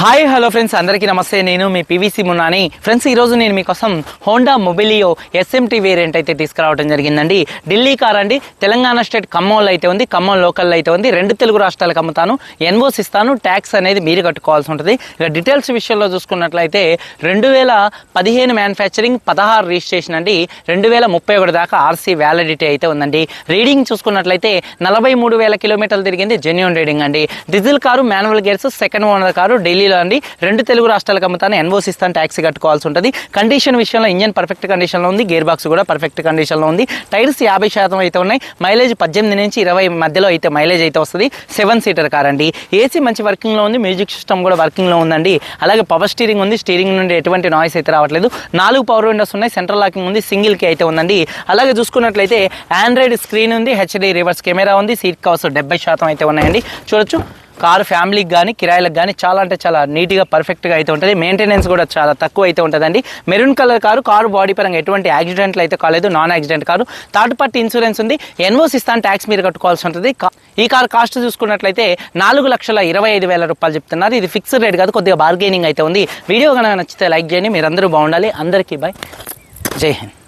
Hi hello friends అందరికీ నమస్తే. నేను మీ పీవీసీ మున్నాని ఫ్రెండ్స్ ఈరోజు నేను మీకోసం హోండా మొబిలియో ఎస్ఎంటీ వేరియంట్ అయితే తీసుకురావడం జరిగిందండి. ఢిల్లీ కార్ అండి. తెలంగాణ స్టేట్ ఖమ్మంలో అయితే ఉంది. ఖమ్మం లోకల్లో అయితే ఉంది. రెండు తెలుగు రాష్ట్రాలకు అమ్ముతాను. ఎన్వోస్ ఇస్తాను. ట్యాక్స్ అనేది మీరు కట్టుకోవాల్సి ఉంటుంది. ఇక డీటెయిల్స్ విషయంలో చూసుకున్నట్లయితే రెండు వేల పదిహేను మ్యానుఫ్యాక్చరింగ్ పదహారు రిజిస్ట్రేషన్ అండి. రెండు వేల ముప్పై ఒకటి దాకా ఆర్సీ వ్యాలిడిటీ అయితే ఉందండి. రీడింగ్ చూసుకున్నట్లయితే నలభై మూడు వేల కిలోమీటర్లు తిరిగింది. జెన్యున్ రీడింగ్ అండి. Diesel car manual gears second owner car Delhi ఢిల్లీలో అండి. రెండు తెలుగు రాష్ట్రాలకు అమ్ముతాను ఎన్ఓసి ఇస్తాను ట్యాక్సీ కట్టుకోవాల్సి ఉంటుంది. కండిషన్ విషయంలో ఇంజన్ పర్ఫెక్ట్ కండిషన్లో ఉంది. గేర్ బాక్స్ కూడా పర్ఫెక్ట్ కండిషన్లో ఉంది. టైర్స్ యాభై శాతం అయితే ఉన్నాయి. మైలేజ్ పద్దెనిమిది నుంచి ఇరవై మధ్యలో అయితే మైలేజ్ అయితే వస్తుంది. సెవెన్ సీటర్ కార్ అండి. ఏసీ మంచి వర్కింగ్లో ఉంది. మ్యూజిక్ సిస్టమ్ కూడా వర్కింగ్లో ఉందండి. అలాగే పవర్ స్టీరింగ్ ఉంది. స్టీరింగ్ నుండి ఎటువంటి నాయిస్ అయితే రావట్లేదు. నాలుగు పవర్ విండోస్ ఉన్నాయి. సెంట్రల్ లాకింగ్ ఉంది. సింగిల్కి అయితే ఉందండి. అలాగే చూసుకున్నట్లయితే ఆండ్రాయిడ్ స్క్రీన్ ఉంది. హెచ్డి రివర్స్ కెమెరా ఉంది. సీట్ కవర్స్ డెబ్బై శాతం అయితే ఉన్నాయండి. చూడొచ్చు. కారు ఫ్యామిలీకి కానీ కిరాయిలకు కానీ చాలా అంటే చాలా నీట్గా పర్ఫెక్ట్గా అయితే ఉంటుంది. మెయింటెనెన్స్ కూడా చాలా తక్కువ అయితే ఉంటుందండి. Maroon colour car car body పరంగా ఎటువంటి యాక్సిడెంట్లు అయితే కాలేదు. Non accident car. Third party insurance ఉంది. ఎన్ఓస్ ఇస్తాను ట్యాక్స్ మీరు కట్టుకోవాల్సి ఉంటుంది. కా- ఈ కారు కాస్ట్ చూసుకున్నట్లయితే నాలుగు లక్షల ఇరవై ఐదు వేల రూపాయలు చెప్తున్నారు. ఇది ఫిక్స్డ్ రేట్ కాదు కొద్దిగా బార్గెనింగ్ అయితే ఉంది. వీడియో కనుక నచ్చితే లైక్ చేయండి. మీరందరూ బాగుండాలి. అందరికీ బాయ్ జై హింద్.